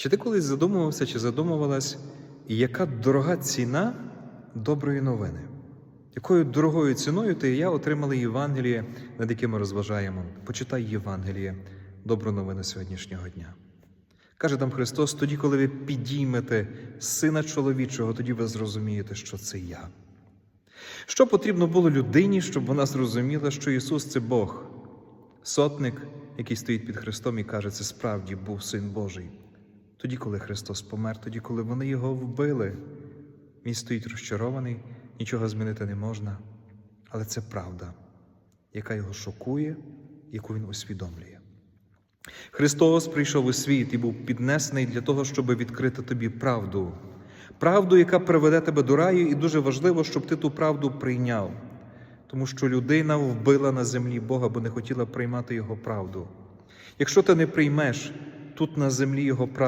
Чи ти колись задумувався чи задумувалась, яка дорога ціна доброї новини? Якою дорогою ціною ти і я отримали Євангеліє, над яким ми розважаємо? Почитай Євангеліє, добру новину сьогоднішнього дня. Каже там Христос: тоді, коли ви підіймете Сина чоловічого, тоді ви зрозумієте, що це я. Що потрібно було людині, щоб вона зрозуміла, що Ісус це Бог, сотник, який стоїть під Христом і каже, це справді був Син Божий. Тоді, коли Христос помер, тоді, коли вони його вбили, він стоїть розчарований, нічого змінити не можна. Але це правда, яка його шокує, яку він усвідомлює. Христос прийшов у світ і був піднесений для того, щоб відкрити тобі правду. Правду, яка приведе тебе до раю, і дуже важливо, щоб ти ту правду прийняв. Тому що людина вбила на землі Бога, бо не хотіла приймати Його правду. Якщо ти не приймеш тут на землі Його правду,